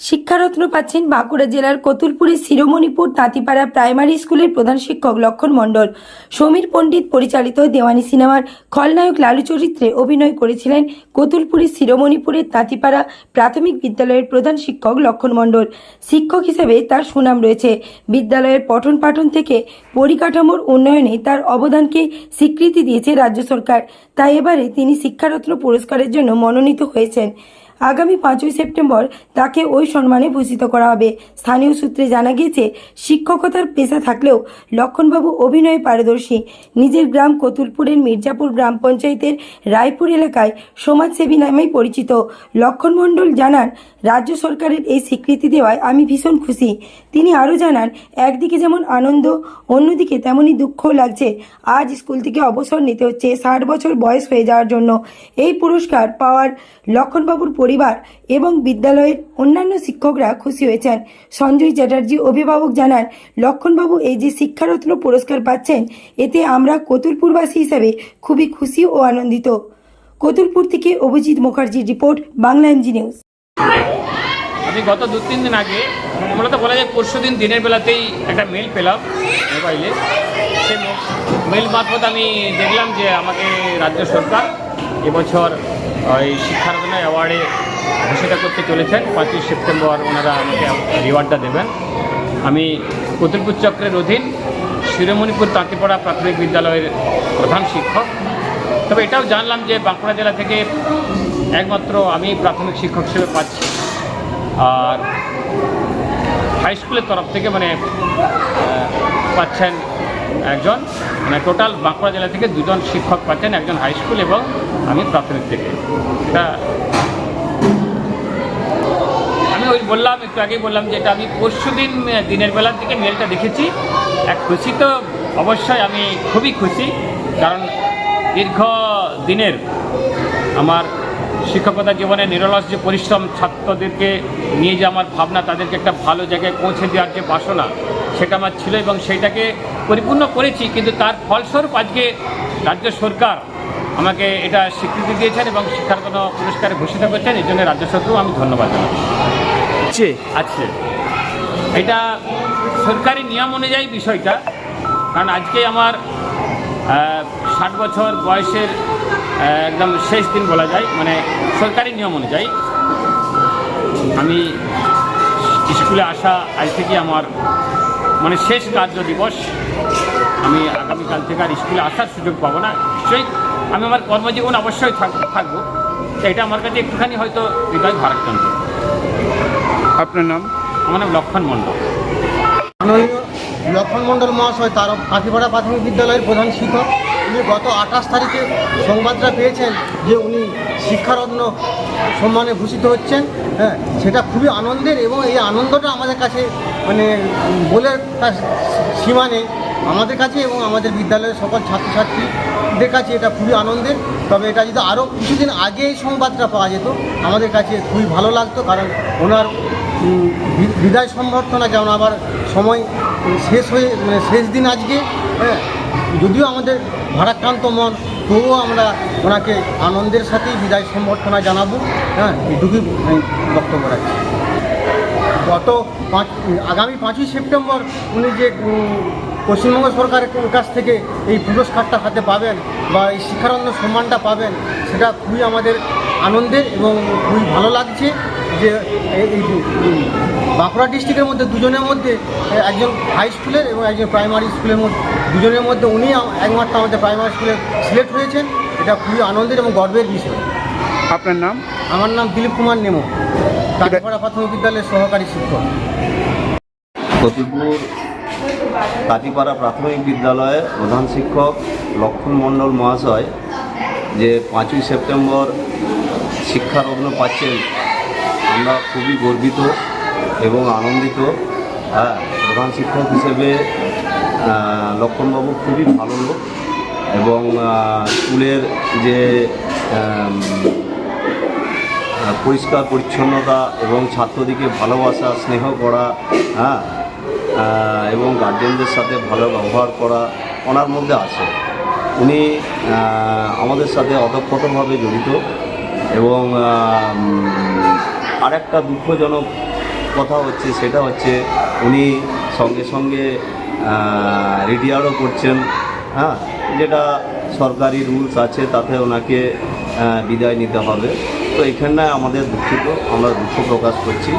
শিক্ষারত্ন পাচ্ছেন বাঁকুড়া জেলার কতুলপুরের শিরোমণিপুর তাঁতিপাড়া প্রাইমারি স্কুলের প্রধান শিক্ষক লক্ষণ মণ্ডল। সমীর পণ্ডিত পরিচালিত দেওয়ানি সিনেমার খলনায়ক লালু চরিত্রে অভিনয় করেছিলেন কতুলপুরের শিরোমণিপুরের তাঁতিপাড়া প্রাথমিক বিদ্যালয়ের প্রধান শিক্ষক লক্ষণ মণ্ডল। শিক্ষক হিসেবে তার সুনাম রয়েছে। বিদ্যালয়ের পঠন পাঠন থেকে পরিকাঠামোর উন্নয়নে তার অবদানকে স্বীকৃতি দিয়েছে রাজ্য সরকার। তাই এবারে তিনি শিক্ষারত্ন পুরস্কারের জন্য মনোনীত হয়েছেন। আগামী পাঁচই সেপ্টেম্বর তাকে ওই সম্মানে ভূষিত করা হবে। স্থানীয় সূত্রে জানা গিয়েছে, শিক্ষকতার পেশা থাকলেও লক্ষণবাবু অভিনয়ে পারদর্শী। নিজের গ্রাম কতুলপুরের মির্জাপুর গ্রাম পঞ্চায়েতের রায়পুর এলাকায় সমাজসেবী নামেই পরিচিত। লক্ষণ মণ্ডল জানান, রাজ্য সরকারের এই স্বীকৃতি দেওয়ায় আমি ভীষণ খুশি। তিনি আরও জানান, একদিকে যেমন আনন্দ, অন্যদিকে তেমনই দুঃখও লাগছে। আজ স্কুল থেকে অবসর নিতে হচ্ছে ষাট বছর বয়স হয়ে যাওয়ার জন্য। এই পুরস্কার পাওয়ার লক্ষণবাবুর পরিবার এবং বিদ্যালয়ের অন্যান্য শিক্ষকরা খুশি হয়েছেন। সঞ্জয় চ্যাটার্জি অভিভাবক জানান, লক্ষণবাবু এই যে শিক্ষারত্ন পুরস্কার পাচ্ছেন, এতে আমরা কতুলপুরবাসী হিসাবে খুবই খুশি ও আনন্দিত। কতুলপুর থেকে অভিজিৎ মুখার্জির রিপোর্ট, বাংলা এমজি নিউজ। আমি গত দু তিন দিন আগে, মূলত বলা যায় পরশু দিন দিনের বেলাতেই একটা মেল পেলাম মোবাইলে। সেই মেল মারফত আমি দেখলাম যে আমাকে রাজ্য সরকার এবছর ওই শিক্ষারত্ন অ্যাওয়ার্ডে ঘোষিত করতে চলেছেন। পাঁচই সেপ্টেম্বর ওনারা আমাকে রিওয়ার্ডটা দেবেন। আমি কতুলপুর চক্রের অধীন শিরোমণিপুর তাঁতিপাড়া প্রাথমিক বিদ্যালয়ের প্রধান শিক্ষক। তবে এটাও জানলাম যে বাঁকুড়া জেলা থেকে একমাত্র আমি প্রাথমিক শিক্ষক হিসেবে পাচ্ছি। আর হাই স্কুলের তরফ থেকে মানে পাচ্ছেন একজন মানে টোটাল বাঁকুড়া জেলা থেকে দুজন শিক্ষক পাচ্ছেন, একজন হাই স্কুল এবং আমি প্রাথমিক থেকে। এটা আমি ওই বললাম, একটু আগেই বললাম যে এটা আমি পরশু দিন দিনের বেলার দিকে মেলটা দেখেছি। এক খুশি তো অবশ্যই আমি খুবই খুশি, কারণ দীর্ঘ দিনের আমার শিক্ষকতা জীবনে নিরলস যে পরিশ্রম ছাত্রদেরকে নিয়ে যে আমার ভাবনা, তাদেরকে একটা ভালো জায়গায় পৌঁছে দেওয়ার যে বাসনা, সেটা আমার ছিল এবং সেইটাকে পরিপূর্ণ করেছি কিন্তু তার ফলস্বরূপ আজকে রাজ্য সরকার আমাকে এটা স্বীকৃতি দিয়েছেন এবং শিক্ষারত্ন পুরস্কারে ঘোষিত করছেন এই জন্য রাজ্য সরকারও আমি ধন্যবাদ জানাই হচ্ছে আছে এটা সরকারি নিয়ম অনুযায়ী বিষয়টা কারণ আজকে আমার ষাট বছর বয়সের একদম শেষ দিন বলা যায় মানে সরকারি নিয়ম অনুযায়ী আমি স্কুলে আসা আজ থেকে আমার মানে শেষ কার্য দিবস। আমি আগামীকাল থেকে আর স্কুলে আসার সুযোগ পাবো না। নিশ্চয়ই আমি আমার কর্মজীবন অবশ্যই থাক- থাকব। তো এটা আমার কাছে একটুখানি হয়তো হৃদয় ভারাক্রান্ত। আপনার নাম? আমার নাম লক্ষণ মণ্ডল। লক্ষণ মণ্ডল মহাশয় তার কাঠিপাড়া প্রাথমিক বিদ্যালয়ের প্রধান শিক্ষক। উনি গত আঠাশ তারিখে সংবাদটা পেয়েছেন যে উনি শিক্ষারত্ন সম্মানে ভূষিত হচ্ছেন হ্যাঁ সেটা খুবই আনন্দের এবং এই আনন্দটা আমাদের কাছে মানে বলে তার সীমা আমাদের কাছে এবং আমাদের বিদ্যালয়ের সকল ছাত্রছাত্রীদের কাছে এটা খুবই আনন্দের। তবে এটা যদি আরও কিছুদিন আগে এই সংবাদটা পাওয়া যেত, আমাদের কাছে খুবই ভালো লাগতো কারণ ওনার বিদায় সম্বর্ধনা যেমন আবার সময় শেষ হয়ে মানে শেষ দিন আজকে হ্যাঁ যদিও আমাদের ভারাক্রান্ত মন তবুও আমরা ওনাকে আনন্দের সাথেই বিদায় সম্বর্ধনা জানাব। হ্যাঁ এটুকুই বক্তব্য রাখছি। গত পাঁচ আগামী পাঁচই সেপ্টেম্বর উনি যে পশ্চিমবঙ্গ সরকারের কাছ থেকে এই পুরস্কারটা হাতে পাবেন বা এই শিক্ষারত্ন সম্মানটা পাবেন সেটা খুবই আমাদের আনন্দের এবং খুবই ভালো লাগছে যে এই, বাঁকুড়া ডিস্ট্রিক্টের মধ্যে দুজনের মধ্যে একজন হাই স্কুলের এবং একজন প্রাইমারি স্কুলের মধ্যে দুজনের মধ্যে উনি একমাত্র আমাদের প্রাইমারি স্কুলে সিলেক্ট হয়েছেন। এটা খুবই আনন্দের এবং গর্বের বিষয়। আপনার নাম? আমার নাম দিলীপ কুমার নেমো কাঠিপাড়া প্রাথমিক বিদ্যালয়ের সহকারী শিক্ষক। কতুলপুর কাটিপাড়া প্রাথমিক বিদ্যালয়ের প্রধান শিক্ষক লক্ষণ মণ্ডল মহাশয় যে পাঁচই সেপ্টেম্বর শিক্ষারত্ন পাচ্ছেন আমরা খুবই গর্বিত এবং আনন্দিত। হ্যাঁ প্রধান শিক্ষক হিসেবে লক্ষণবাবু খুবই ভালো লোক এবং স্কুলের যে পরিষ্কার পরিচ্ছন্নতা এবং ছাত্রদিকে ভালোবাসা, স্নেহ করা হ্যাঁ এবং গার্জেনদের সাথে ভালো ব্যবহার করা ওনার মধ্যে আছে। উনি আমাদের সাথে অতপ্রতভাবে জড়িত এবং আরেকটা দুঃখজনক কথা হচ্ছে, সেটা হচ্ছে উনি সঙ্গে সঙ্গে রিটায়ারও করছেন হ্যাঁ যেটা সরকারি রুলস আছে তাতে ওনাকে বিদায় নিতে হবে। তো এখানটায় আমাদের দুঃখিত আমরা দুঃখ প্রকাশ করছি।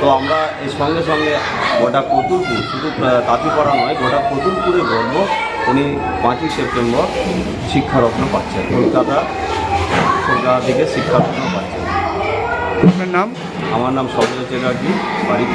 তো আমরা এর সঙ্গে সঙ্গে গোটা কতুলপুর শুধু তাঁতিপাড়া নয় গোটা কতুলপুরে গর্ব উনি পাঁচই সেপ্টেম্বর শিক্ষারত্ন পাচ্ছেন। কলকাতা কলকাতা থেকে শিক্ষারত্ন পাচ্ছেন। আপনার নাম? আমার নাম সৌম্য চ্যাটার্জি বাড়ি।